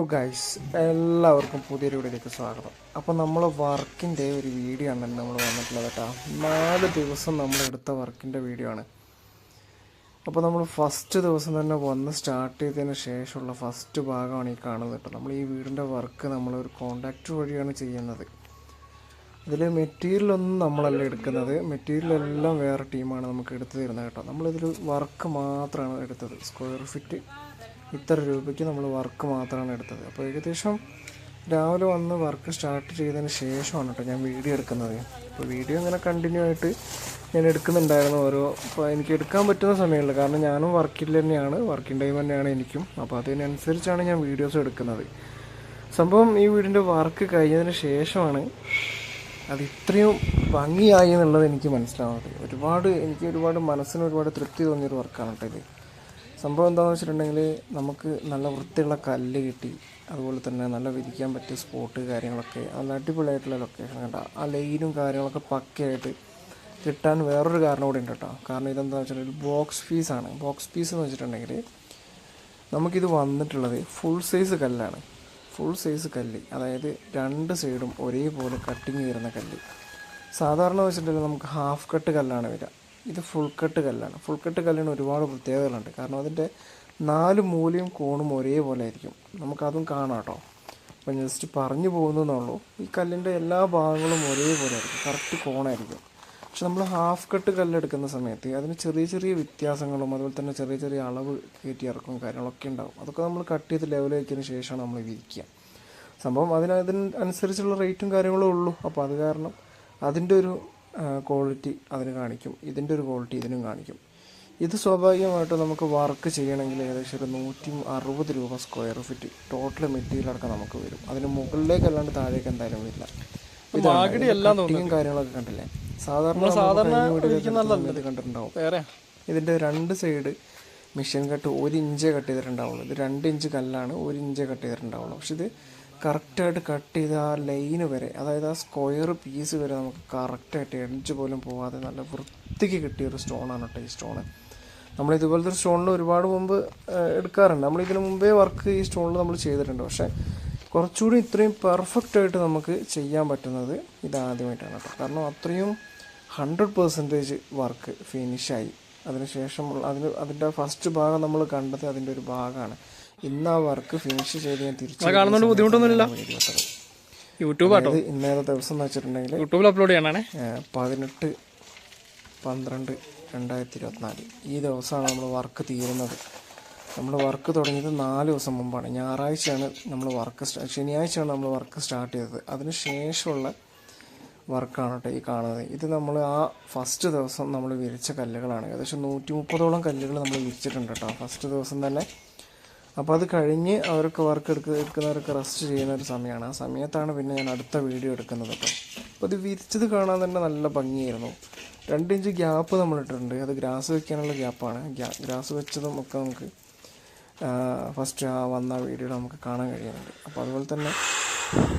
Hello guys എല്ലാവർക്കും പുതിയൊരു വീഡിയോയിലേക്ക് സ്വാഗതം. അപ്പോൾ നമ്മൾ വർക്കിന്റെ ഒരു വീഡിയോ ആണ് നമ്മൾ വന്നിട്ടുള്ളത് കേട്ടോ. നാല് ദിവസം നമ്മൾ എടുത്ത വർക്കിന്റെ വീഡിയോ ആണ്. അപ്പോൾ നമ്മൾ ഫസ്റ്റ് ദിവസം തന്നെ വന്ന് സ്റ്റാർട്ട് ചെയ്തതിന് ശേഷമുള്ള ഫസ്റ്റ് ഭാഗമാണ് ഈ കാണുന്നത് കേട്ടോ. നമ്മൾ ഈ വീടിന്റെ വർക്ക് നമ്മൾ ഒരു കോണ്ടാക്ട് വഴിയാണ് ചെയ്യുന്നത്. ഇതിൽ മെറ്റീരിയലൊന്നും നമ്മളല്ല എടുക്കുന്നത്. മെറ്റീരിയലെല്ലാം വേറെ ടീമാണ് നമുക്ക് എടുത്തു തരുന്നത് കേട്ടോ. നമ്മളിതിൽ വർക്ക് മാത്രമാണ് എടുത്തത്. സ്ക്വയർ ഫീറ്റ് ഇത്ര രൂപയ്ക്ക് നമ്മൾ വർക്ക് മാത്രമാണ് എടുത്തത്. അപ്പോൾ ഏകദേശം രാവിലെ വന്ന് വർക്ക് സ്റ്റാർട്ട് ചെയ്തതിന് ശേഷമാണ് കേട്ടോ ഞാൻ വീഡിയോ എടുക്കുന്നത്. അപ്പോൾ വീഡിയോ ഇങ്ങനെ കണ്ടിന്യൂ ആയിട്ട് ഞാൻ എടുക്കുന്നുണ്ടായിരുന്നു ഓരോ അപ്പോൾ എനിക്ക് എടുക്കാൻ പറ്റുന്ന സമയമുള്ളൂ. കാരണം ഞാനും വർക്കിൽ തന്നെയാണ് വർക്കിംഗ് ടൈം തന്നെയാണ് എനിക്കും. അപ്പോൾ അതിനനുസരിച്ചാണ് ഞാൻ വീഡിയോസ് എടുക്കുന്നത്. സംഭവം ഈ വീടിന്റെ വർക്ക് കഴിഞ്ഞതിന് ശേഷമാണ് അത് ഇത്രയും ഭംഗിയായി എന്നുള്ളത് എനിക്ക് മനസ്സിലാവുന്നത്. ഒരുപാട് എനിക്ക് ഒരുപാട് മനസ്സിന് ഒരുപാട് തൃപ്തി തോന്നിയൊരു വർക്കാണ് കേട്ടോ ഇത്. സംഭവം എന്താണെന്ന് വെച്ചിട്ടുണ്ടെങ്കിൽ നമുക്ക് നല്ല വൃത്തിയുള്ള കല്ല് കിട്ടി. അതുപോലെ തന്നെ നല്ല വിരിക്കാൻ പറ്റിയ സ്പോട്ട് കാര്യങ്ങളൊക്കെ നല്ല അടിപൊളിയായിട്ടുള്ള ലൊക്കേഷൻ കണ്ട. ആ ലൈനും കാര്യങ്ങളൊക്കെ പക്കയായിട്ട് കിട്ടാൻ വേറൊരു കാരണം കൂടി ഉണ്ട് കേട്ടോ. കാരണം ഇതെന്താണെന്ന് വെച്ചിട്ടുണ്ടെങ്കിൽ ബോക്സ് പീസാണ് ബോക്സ് ഫീസ് എന്ന് വെച്ചിട്ടുണ്ടെങ്കിൽ നമുക്കിത് വന്നിട്ടുള്ളത് ഫുൾ സൈസ് കല്ലാണ്. ഫുൾ സൈസ് കല്ല്. അതായത് രണ്ട് സൈഡും ഒരേപോലെ കട്ടിങ് വരുന്ന കല്ല്. സാധാരണ വെച്ചിട്ടുണ്ടെങ്കിൽ നമുക്ക് ഹാഫ് കട്ട് കല്ലാണ് വരിക. ഇത് ഫുൾ കട്ട് കല്ലാണ്. ഫുൾ കട്ട് കല്ലിന് ഒരുപാട് പ്രത്യേകതകളുണ്ട്. കാരണം അതിന്റെ നാല് മൂലയും കോണും ഒരേപോലെ ആയിരിക്കും. നമുക്കതും കാണാം കേട്ടോ. അപ്പം ജസ്റ്റ് പറഞ്ഞു പോകുന്നതെന്നുള്ളൂ ഈ കല്ലിന്റെ എല്ലാ ഭാഗങ്ങളും ഒരേപോലെ ആയിരിക്കും. കറക്റ്റ് കോണായിരിക്കും. പക്ഷെ നമ്മൾ ഹാഫ് കട്ട് കല്ലെടുക്കുന്ന സമയത്ത് അതിന് ചെറിയ ചെറിയ വ്യത്യാസങ്ങളും അതുപോലെ തന്നെ ചെറിയ ചെറിയ അളവ് കയറ്റി ഇറക്കും കാര്യങ്ങളൊക്കെ ഉണ്ടാവും. അതൊക്കെ നമ്മൾ കട്ട് ചെയ്ത് ലെവൽ വയ്ക്കുന്ന ശേഷമാണ് നമ്മൾ വിരിക്കുക. സംഭവം അതിന് റേറ്റും കാര്യങ്ങളും ഉള്ളൂ. അപ്പോൾ അത് കാരണം അതിന്റെ ഒരു ക്വാളിറ്റി അതിന് കാണിക്കും. ഇതിന്റെ ഒരു ക്വാളിറ്റി ഇതിനും കാണിക്കും. ഇത് സ്വാഭാവികമായിട്ട് നമുക്ക് വർക്ക് ചെയ്യണമെങ്കിൽ ഏകദേശം ഒരു നൂറ്റി അറുപത് രൂപ സ്ക്വയർ ഫീറ്റ് ടോട്ടൽ മെറ്റീരിയൽ അടക്കം നമുക്ക് വരും. അതിന് മുകളിലേക്ക് അല്ലാണ്ട് താഴേക്ക് എന്തായാലും വരില്ല. ഇതും കാര്യങ്ങളൊക്കെ കണ്ടില്ലേ? സാധാരണ സാധാരണ കണ്ടിട്ടുണ്ടാവും. ഇതിന്റെ രണ്ട് സൈഡ് മെഷീൻ കട്ട് ഒരു ഇഞ്ച് കട്ട് ചെയ്തിട്ടുണ്ടാവുള്ളൂ. ഇത് രണ്ട് ഇഞ്ച് കല്ലാണ് ഒരു ഇഞ്ച് കട്ട് ചെയ്തിട്ടുണ്ടാവുള്ളൂ. പക്ഷെ ഇത് കറക്റ്റായിട്ട് കട്ട് ചെയ്ത് ആ ലൈന് വരെ അതായത് ആ സ്ക്വയർ പീസ് വരെ നമുക്ക് കറക്റ്റായിട്ട് എഡ്ജ് പോലും പോവാതെ നല്ല വൃത്തിക്ക് കിട്ടിയ ഒരു സ്റ്റോണാണ് കേട്ടോ ഈ സ്റ്റോണ്. നമ്മൾ ഇതുപോലത്തെ സ്റ്റോണിൽ ഒരുപാട് മുമ്പ് എടുക്കാറുണ്ട്. നമ്മൾ ഇതിന് മുമ്പേ വർക്ക് ഈ സ്റ്റോണിൽ നമ്മൾ ചെയ്തിട്ടുണ്ട്. പക്ഷേ കുറച്ചുകൂടി ഇത്രയും പെർഫെക്റ്റ് ആയിട്ട് നമുക്ക് ചെയ്യാൻ പറ്റുന്നത് ഇതാദ്യമായിട്ടാണ് കേട്ടോ. കാരണം അത്രയും ഹൺഡ്രഡ് പെർസെന്റേജ് വർക്ക് ഫിനിഷായി. അതിനുശേഷം അതിന് അതിന്റെ ഫസ്റ്റ് ഭാഗം നമ്മൾ കണ്ടത് അതിന്റെ ഒരു ഭാഗമാണ്. ഇന്ന് ആ വർക്ക് ഫിനിഷ് ചെയ്ത് ഞാൻ തിരിച്ചു കാണുന്നതുകൊണ്ട് ബുദ്ധിമുട്ടൊന്നുമില്ല യൂട്യൂബ് ആട്ടോ. ഇന്നേത്തെ ദിവസം എന്ന് വെച്ചിട്ടുണ്ടെങ്കിൽ യൂട്യൂബിൽ അപ്ലോഡ് ചെയ്യണേ പതിനെട്ട് പന്ത്രണ്ട് രണ്ടായിരത്തി ഇരുപത്തിനാല്. ഈ ദിവസമാണ് നമ്മൾ വർക്ക് തീരുന്നത്. നമ്മൾ വർക്ക് തുടങ്ങിയത് നാല് ദിവസം മുമ്പാണ്. ഞായറാഴ്ചയാണ് നമ്മൾ വർക്ക് ശനിയാഴ്ചയാണ് നമ്മൾ വർക്ക് സ്റ്റാർട്ട് ചെയ്തത്. അതിന് ശേഷമുള്ള വർക്കാണ് കേട്ടോ ഈ കാണുന്നത്. ഇത് നമ്മൾ ആ ഫസ്റ്റ് ദിവസം നമ്മൾ വിരിച്ച കല്ലുകളാണ്. ഏകദേശം നൂറ്റി മുപ്പതോളം കല്ലുകൾ നമ്മൾ വിരിച്ചിട്ടുണ്ട് കേട്ടോ. ഫസ്റ്റ് ദിവസം തന്നെ അപ്പോൾ അത് കഴിഞ്ഞ് അവർക്ക് വർക്ക് എടുക്ക എടുക്കുന്നവർക്ക് റെസ്റ്റ് ചെയ്യുന്ന ഒരു സമയമാണ് ആ സമയത്താണ് പിന്നെ ഞാൻ അടുത്ത വീഡിയോ എടുക്കുന്നത് കേട്ടോ അപ്പോൾ ഇത് വിരിച്ചത് കാണാൻ തന്നെ നല്ല ഭംഗിയായിരുന്നു. രണ്ട് ഇഞ്ച് ഗ്യാപ്പ് നമ്മൾ ഇട്ടിട്ടുണ്ട്. അത് ഗ്രാസ് വെക്കാനുള്ള ഗ്യാപ്പാണ് ഗ്രാസ് വെച്ചതും ഒക്കെ നമുക്ക് ഫസ്റ്റ് ആ വന്ന വീഡിയോ നമുക്ക് കാണാൻ കഴിയുന്നുണ്ട്. അപ്പോൾ അതുപോലെ തന്നെ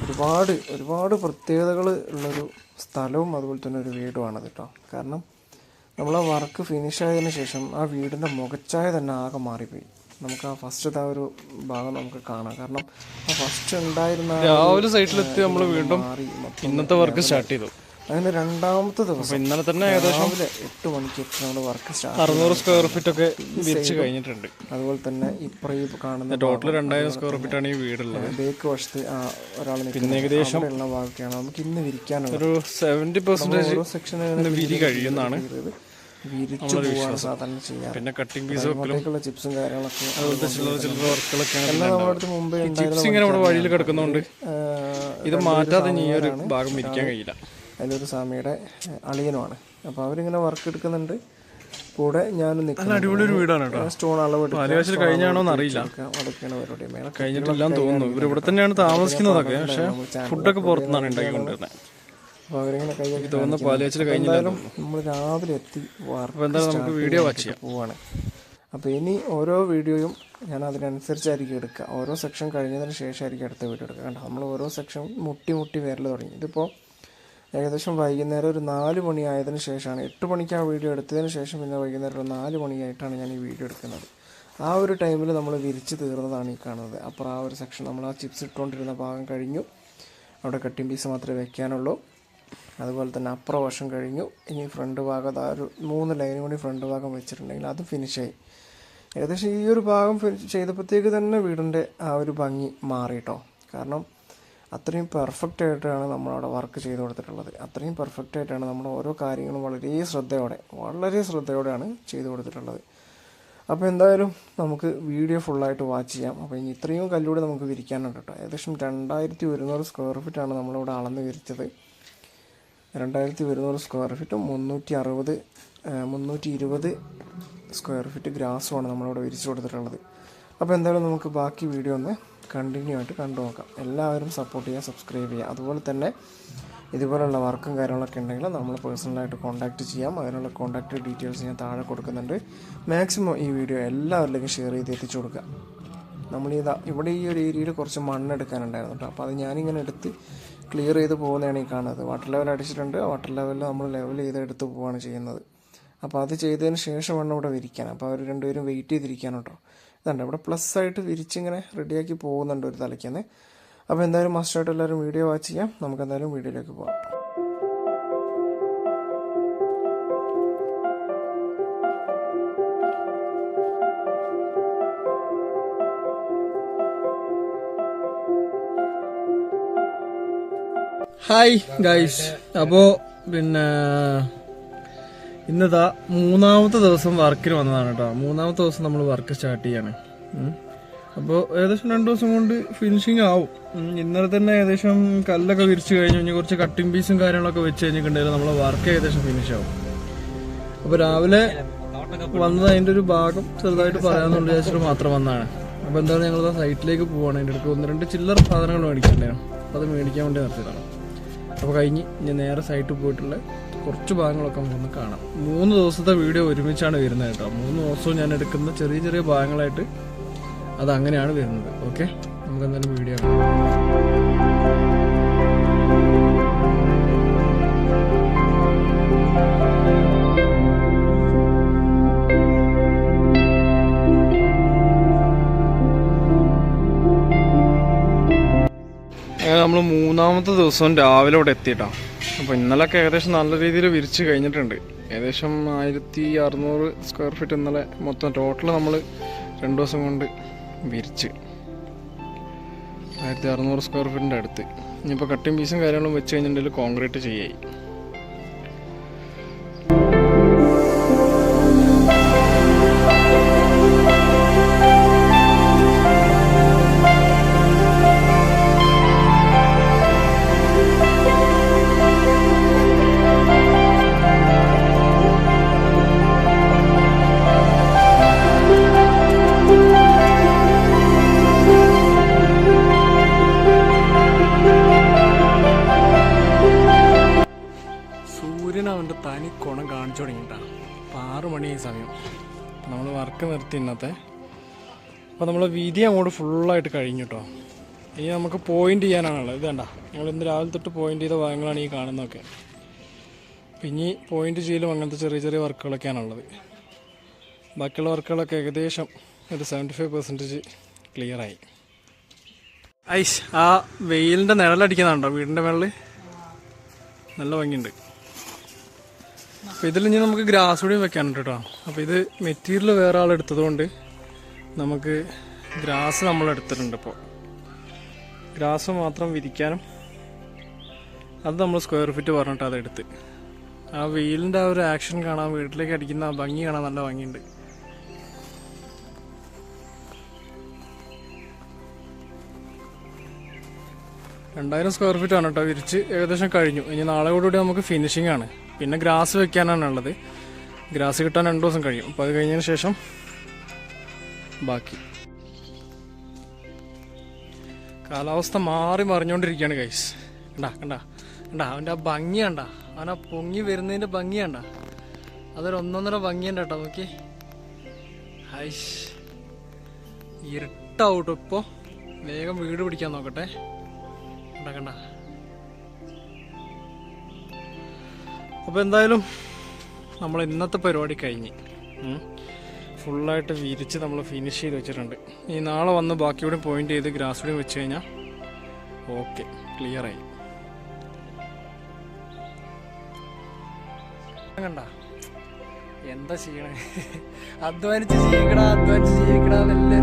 ഒരുപാട് ഒരുപാട് പ്രത്യേകതകൾ ഉള്ളൊരു സ്ഥലവും അതുപോലെ തന്നെ ഒരു വീടുമാണത് കേട്ടോ കാരണം നമ്മൾ ആ വർക്ക് ഫിനിഷ് ആയതിനു ശേഷം ആ വീടിന്റെ മുഖച്ചായ തന്നെ ആകെ മാറിപ്പോയി. നമുക്ക് ആ ഫസ്റ്റത്തെ ആ ഒരു ഭാഗം നമുക്ക് കാണാം. കാരണം ആ ഫസ്റ്റ് ഉണ്ടായിരുന്ന രാവിലെ സൈറ്റിലെത്തി നമ്മൾ വീണ്ടും ഇന്നത്തെ വർക്ക് സ്റ്റാർട്ട് ചെയ്തു. അങ്ങനെ രണ്ടാമത്തെ ദിവസം ഇന്നലെ തന്നെ ഏകദേശം രാവിലെ എട്ട് മണിക്ക് നമ്മൾ വർക്ക് സ്റ്റാർട്ട് അറുന്നൂറ് സ്ക്വയർ ഫീറ്റ് ഒക്കെ വിരിച്ച് കഴിഞ്ഞിട്ടുണ്ട്. അതുപോലെ തന്നെ ഇപ്പുറം കാണുന്ന ടോട്ടൽ രണ്ടായിരം സ്ക്വയർ ഫീറ്റ് ആണ് ഈ വീടുള്ളത്. ബേക്ക് വശത്ത് ഒരാൾ പിന്നെ ഏകദേശം ഉള്ള ഭാഗമൊക്കെയാണ് നമുക്ക് ഇന്ന് വിരിക്കാനുള്ള ഒരു സെവന്റി പെർസെന്റേജ് സെക്ഷൻ വിരി കഴിയുന്നതാണ്. വിരിച്ചു പോവാണ് സാധാരണ ചെയ്യാറ്. പിന്നെ കട്ടിംഗ് പീസ് ചിപ്സും കാര്യങ്ങളൊക്കെ അതുപോലത്തെ ചില്ലറ ചില്ലറ വർക്കുകളൊക്കെയാണ് എല്ലാം നമ്മുടെ അടുത്ത് മുമ്പേ ചിപ്സ് ഇങ്ങനെ വഴിയിൽ കിടക്കുന്നതുകൊണ്ട് ഇത് മാറ്റാതെ ഈ ഒരു ഭാഗം ഇരിക്കാൻ കഴിയില്ല. അതിലൊരു സ്വാമിയുടെ അളിയനുമാണ്. അപ്പോൾ അവരിങ്ങനെ വർക്ക് എടുക്കുന്നുണ്ട്. കൂടെ ഞാനും നിൽക്കുന്നു. അടിപൊളി ഒരു വീടാണ് കേട്ടോ. സ്റ്റോൺ അളവ് കഴിഞ്ഞാണോന്ന് കഴിഞ്ഞാണോ അറിയില്ല. അതൊക്കെയാണ് പരിപാടി. മേലെ കഴിഞ്ഞിട്ടില്ലാന്ന് തോന്നുന്നു. ഇവർ ഇവിടെ തന്നെയാണ് താമസിക്കുന്നതൊക്കെ. പക്ഷെ ഫുഡൊക്കെ പുറത്തുനിന്നാണ് അപ്പോൾ അവരിങ്ങനെ കൈയൊക്കെ തോന്നുന്നു പാലുകാച്ചിൽ കഴിഞ്ഞാലും നമ്മൾ രാവിലെ എത്തി നമുക്ക് വീഡിയോ വാച്ച് ചെയ്യാം. പോവാണ്. അപ്പോൾ ഇനി ഓരോ വീഡിയോയും ഞാൻ അതിനനുസരിച്ചായിരിക്കും എടുക്കുക. ഓരോ സെക്ഷൻ കഴിഞ്ഞതിന് ശേഷമായിരിക്കും അടുത്ത വീഡിയോ എടുക്കുക. കണ്ടോ? നമ്മൾ ഓരോ സെക്ഷൻ മുട്ടി മുട്ടി വരൽ തുടങ്ങി. ഇതിപ്പോൾ ഏകദേശം വൈകുന്നേരം ഒരു നാല് മണി ആയതിനു ശേഷമാണ്. എട്ട് മണിക്ക് ആ വീഡിയോ എടുത്തതിന് ശേഷം പിന്നെ വൈകുന്നേരം ഒരു നാല് മണിയായിട്ടാണ് ഞാൻ ഈ വീഡിയോ എടുക്കുന്നത്. ആ ഒരു ടൈമിൽ നമ്മൾ വിരിച്ച് തീർന്നതാണ് ഈ കാണുന്നത്. അപ്പോൾ ആ ഒരു സെക്ഷൻ നമ്മൾ ആ ചിപ്സ് ഇട്ടുകൊണ്ടിരുന്ന ഭാഗം കഴിഞ്ഞു. അവിടെ കട്ടിംഗ് പീസ് മാത്രമേ വെക്കാനുള്ളൂ. അതുപോലെ തന്നെ അപ്പുറ വശം കഴിഞ്ഞു. ഇനി ഫ്രണ്ട് ഭാഗം ഒരു മൂന്ന് ലൈൻ കൂടി ഫ്രണ്ട് ഭാഗം വെച്ചിട്ടുണ്ടെങ്കിൽ അത് ഫിനിഷായി ഏകദേശം ഈ ഒരു ഭാഗം ഫിനിഷ് ചെയ്തപ്പോഴത്തേക്ക് തന്നെ വീടിന്റെ ആ ഒരു ഭംഗി മാറി കേട്ടോ കാരണം അത്രയും പെർഫെക്റ്റ് ആയിട്ടാണ് നമ്മളവിടെ വർക്ക് ചെയ്ത് കൊടുത്തിട്ടുള്ളത്. അത്രയും പെർഫെക്റ്റ് ആയിട്ടാണ് നമ്മൾ ഓരോ കാര്യങ്ങളും വളരെ ശ്രദ്ധയോടെ വളരെ ശ്രദ്ധയോടെയാണ് ചെയ്തു കൊടുത്തിട്ടുള്ളത്. അപ്പോൾ എന്തായാലും നമുക്ക് വീഡിയോ ഫുള്ളായിട്ട് വാച്ച് ചെയ്യാം. അപ്പോൾ ഇനി ഇത്രയും കല്ലൂടെ നമുക്ക് വിരിക്കാനുണ്ട് കേട്ടോ ഏകദേശം രണ്ടായിരത്തി ഒരുന്നൂറ് സ്ക്വയർ ഫീറ്റാണ് നമ്മളിവിടെ അളന്ന് വിരിച്ചത്. രണ്ടായിരത്തി ഒരുന്നൂറ് സ്ക്വയർ ഫീറ്റ് മുന്നൂറ്റി അറുപത് മുന്നൂറ്റി ഇരുപത് സ്ക്വയർ ഫീറ്റ് ഗ്രാസുമാണ് നമ്മളിവിടെ വിരിച്ചു കൊടുത്തിട്ടുള്ളത്. അപ്പോൾ എന്തായാലും നമുക്ക് ബാക്കി വീഡിയോ ഒന്ന് കണ്ടിന്യൂ ആയിട്ട് കണ്ടു നോക്കാം. എല്ലാവരും സപ്പോർട്ട് ചെയ്യുക സബ്സ്ക്രൈബ് ചെയ്യുക. അതുപോലെ തന്നെ ഇതുപോലുള്ള വർക്കും കാര്യങ്ങളൊക്കെ ഉണ്ടെങ്കിൽ നമ്മൾ പേഴ്സണലായിട്ട് കോൺടാക്റ്റ് ചെയ്യാം. അതിനുള്ള കോൺടാക്ട് ഡീറ്റെയിൽസ് ഞാൻ താഴെ കൊടുക്കുന്നുണ്ട്. മാക്സിമം ഈ വീഡിയോ എല്ലാവരിലേക്കും ഷെയർ ചെയ്ത് എത്തിച്ചു കൊടുക്കുക. നമ്മൾ ഇതാ ഇവിടെ ഈ ഒരു ഏരിയയിൽ കുറച്ച് മണ്ണെടുക്കാനുണ്ടായിരുന്നു കേട്ടോ. അപ്പോൾ അത് ഞാനിങ്ങനെ എടുത്ത് ക്ലിയർ ചെയ്ത് പോകുന്നതാണ് ഈ കാണുന്നത്. വാട്ടർ ലെവൽ അടിച്ചിട്ടുണ്ട്. വാട്ടർ ലെവലിൽ നമ്മൾ ലെവൽ ചെയ്ത് എടുത്ത് പോവുകയാണ് ചെയ്യുന്നത്. അപ്പോൾ അത് ചെയ്തതിന് ശേഷമാണ് ഇവിടെ വിരിക്കാൻ. അപ്പോൾ അവർ രണ്ടുപേരും വെയിറ്റ് ചെയ്തിരിക്കാൻ കേട്ടോ. ഇതുണ്ട് ഇവിടെ പ്ലസ് ആയിട്ട് വിരിച്ചിങ്ങനെ റെഡിയാക്കി പോകുന്നുണ്ട് ഒരു തലയ്ക്കുന്ന് അപ്പോൾ എന്തായാലും മസ്റ്റായിട്ട് എല്ലാവരും വീഡിയോ വാച്ച് ചെയ്യാം. നമുക്ക് എന്തായാലും വീഡിയോയിലേക്ക് പോകാം ഹായ് ഗൈസ് അപ്പോ പിന്നെ ഇന്നതാ മൂന്നാമത്തെ ദിവസം വർക്കിന് വന്നതാണ് കേട്ടോ. മൂന്നാമത്തെ ദിവസം നമ്മൾ വർക്ക് സ്റ്റാർട്ട് ചെയ്യാണ്. അപ്പോൾ ഏകദേശം രണ്ട് ദിവസം കൊണ്ട് ഫിനിഷിങ് ആവും. ഇന്നലെ തന്നെ ഏകദേശം കല്ലൊക്കെ വിരിച്ചു കഴിഞ്ഞു. ഇനി കുറച്ച് കട്ടിംഗ് പീസും കാര്യങ്ങളൊക്കെ വെച്ച് കഴിഞ്ഞിട്ടുണ്ടെങ്കിൽ നമ്മളെ വർക്ക് ഏകദേശം ഫിനിഷ് ആവും. അപ്പോൾ രാവിലെ വന്നത് അതിന്റെ ഒരു ഭാഗം ചെറുതായിട്ട് പറയാമെന്നുള്ള വിചാരിച്ചിട്ട് മാത്രം വന്നതാണ്. അപ്പോൾ എന്താണ് ഞങ്ങൾ സൈറ്റിലേക്ക് പോവാണ്. അതിന്റെ അടുത്ത് ഒന്ന് രണ്ട് ചില്ലറ സാധനങ്ങൾ അപ്പോൾ അത് മേടിക്കാൻ വേണ്ടി നിർത്തിയതാണ്. അപ്പോൾ കഴിഞ്ഞ് ഞാൻ നേരെ സൈറ്റിൽ പോയിട്ടുള്ള കുറച്ച് ഭാഗങ്ങളൊക്കെ നമുക്കൊന്ന് കാണാം. മൂന്ന് ദിവസത്തെ വീഡിയോ ഒരുമിച്ചാണ് വരുന്നത് കേട്ടോ. മൂന്ന് ദിവസവും ഞാൻ എടുക്കുന്ന ചെറിയ ചെറിയ ഭാഗങ്ങളായിട്ട് അത് അങ്ങനെയാണ് വരുന്നത്. ഓക്കെ നമുക്ക് എന്തായാലും വീഡിയോ കാണാം. നമ്മൾ മൂന്നാമത്തെ ദിവസം രാവിലെ ഇവിടെ എത്തിയിട്ടാ. അപ്പോൾ ഇന്നലൊക്കെ ഏകദേശം നല്ല രീതിയിൽ വിരിച്ച് കഴിഞ്ഞിട്ടുണ്ട്. ഏകദേശം ആയിരത്തി അറുന്നൂറ് സ്ക്വയർ ഫീറ്റ് ഇന്നലെ മൊത്തം ടോട്ടൽ നമ്മൾ രണ്ട് ദിവസം കൊണ്ട് വിരിച്ച്. ആയിരത്തി അറുന്നൂറ് സ്ക്വയർ ഫീറ്റിന്റെ അടുത്ത്. ഇനിയിപ്പോൾ കട്ടിങ് പീസും കാര്യങ്ങളും വെച്ച് കഴിഞ്ഞിട്ടുണ്ടെങ്കിൽ കോൺക്രീറ്റ് ചെയ്യായി. വർക്ക് നിർത്തി ഇന്നത്തെ. അപ്പോൾ നമ്മൾ വീതി അങ്ങോട്ട് ഫുള്ളായിട്ട് കഴിഞ്ഞു കേട്ടോ ഇനി നമുക്ക് പോയിന്റ് ചെയ്യാനാണുള്ളത്. ഇത് വേണ്ട നമ്മൾ ഇന്ന് രാവിലെ തൊട്ട് പോയിന്റ് ചെയ്ത ഭാഗങ്ങളാണ് ഈ കാണുന്നതൊക്കെ. പിന്നെ പോയിന്റ് ചെയ്യലും അങ്ങനത്തെ ചെറിയ ചെറിയ വർക്കുകളൊക്കെയാണുള്ളത്. ബാക്കിയുള്ള വർക്കുകളൊക്കെ ഏകദേശം ഒരു സെവന്റി ഫൈവ് പെർസെന്റേജ് ക്ലിയറായി ഐസ് ആ വെയിലിന്റെ നിഴലടിക്കുന്നുണ്ടോ വീടിന്റെ മുകളിൽ നല്ല ഭംഗിയുണ്ട്. അപ്പോൾ ഇതിൽ ഇനി നമുക്ക് ഗ്രാസ് കൂടി വെക്കാനുണ്ട് കേട്ടോ. അപ്പോൾ ഇത് മെറ്റീരിയൽ വേറെ ആൾ എടുത്തതുകൊണ്ട് നമുക്ക് ഗ്രാസ് നമ്മൾ എടുത്തിട്ടുണ്ട് ഇപ്പോൾ ഗ്രാസ് മാത്രം വിരിക്കാനും അത് നമ്മൾ സ്ക്വയർ ഫീറ്റ് പറഞ്ഞിട്ട് അതെടുത്ത് ആ വെയിലിന്റെ ആ ഒരു ആക്ഷൻ കാണാൻ വീട്ടിലേക്ക് അടിക്കുന്ന ആ ഭംഗി കാണാൻ നല്ല ഭംഗിയുണ്ട്. രണ്ടായിരം സ്ക്വയർ ഫീറ്റ് ആണ് കേട്ടോ വിരിച്ച് ഏകദേശം കഴിഞ്ഞു. ഇനി നാളെ കൂടി നമുക്ക് ഫിനിഷിംഗ് ആണ്. പിന്നെ ഗ്രാസ് വെക്കാനാണ് ഉള്ളത്. ഗ്രാസ് കിട്ടാൻ രണ്ട് ദിവസം കഴിയും. അപ്പോൾ അത് കഴിഞ്ഞതിന് ശേഷം ബാക്കി. കാലാവസ്ഥ മാറി മറിഞ്ഞുകൊണ്ടിരിക്കുകയാണ് ഗൈസ് കണ്ടാ കണ്ടാ കണ്ടാ അവന്റെ ആ ഭംഗി കണ്ടാ. അവൻ ആ പൊങ്ങി വരുന്നതിന്റെ ഭംഗി കണ്ടാ. അതൊരു ഒന്നൊന്നര ഭംഗിയുണ്ട് കേട്ടോ നോക്കി. ഹൈഷ് ഇരുട്ടാവട്ടോ ഇപ്പോൾ വേഗം വീട് പിടിക്കാൻ നോക്കട്ടെ. കണ്ട കണ്ട എന്തായാലും നമ്മൾ ഇന്നത്തെ പരിപാടി കഴിഞ്ഞ്. ഫുള്ളായിട്ട് വിരിച്ച് നമ്മൾ ഫിനിഷ് ചെയ്ത് വെച്ചിട്ടുണ്ട്. ഈ നാളെ വന്ന് ബാക്കിയൂടെ പോയിന്റ് ചെയ്ത് ഗ്രാസ് കൂടി വെച്ച് കഴിഞ്ഞാൽ ഓക്കെ ക്ലിയറായി കണ്ട? എന്താ ചെയ്യണേ? അധ്വാനിച്ച് ജീവിക്കടാ അധ്വാനിച്ച് ജീവിക്കടാ എന്നല്ലേ